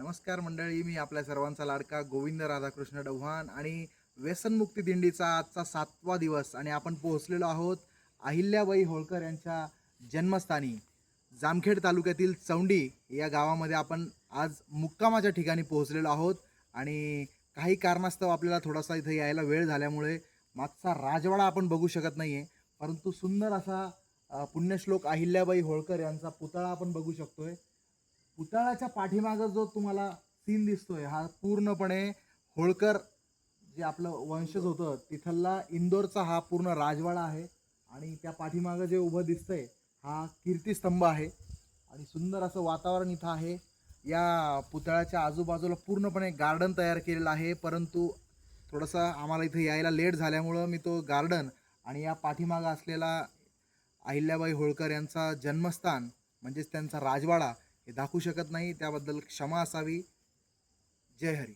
नमस्कार मंडळी मी आपल्या सर्वांचा लाडका गोविंद राधाकृष्ण डव्हाण आणि व्यसनमुक्ती दिंडीचा आजचा सातवा दिवस आणि आपण पोहोचलेलो आहोत अहिल्याबाई होळकर यांच्या जन्मस्थानी जामखेड तालुक्यातील चौंडी या गावामध्ये आपण आज मुक्कामाच्या ठिकाणी पोहोचलेलो आहोत आणि काही कारणास्तव आपल्याला थोडासा इथं यायला वेळ झाल्यामुळे मागचा राजवाडा आपण बघू शकत नाही आहे परंतु सुंदर असा पुण्यश्लोक अहिल्याबाई होळकर यांचा पुतळा आपण बघू शकतोय. पुतळ्याच्या पाठीमागं जो तुम्हाला सीन दिसतोय हा पूर्णपणे होळकर जे आपलं वंशज होतं तिथला इंदोरचा हा पूर्ण राजवाडा आहे आणि त्या पाठीमागं जे उभं दिसतंय हा कीर्तिस्तंभ आहे. आणि सुंदर असं वातावरण इथं आहे. या पुतळ्याच्या आजूबाजूला पूर्णपणे गार्डन तयार केलेलं आहे परंतु थोडंसं आम्हाला इथं यायला लेट झाल्यामुळं मी तो गार्डन आणि या पाठीमागं असलेला अहिल्याबाई होळकर यांचा जन्मस्थान म्हणजेच त्यांचा राजवाडा हे दाखवू शकत नाही. त्याबद्दल क्षमा असावी. जय हरी.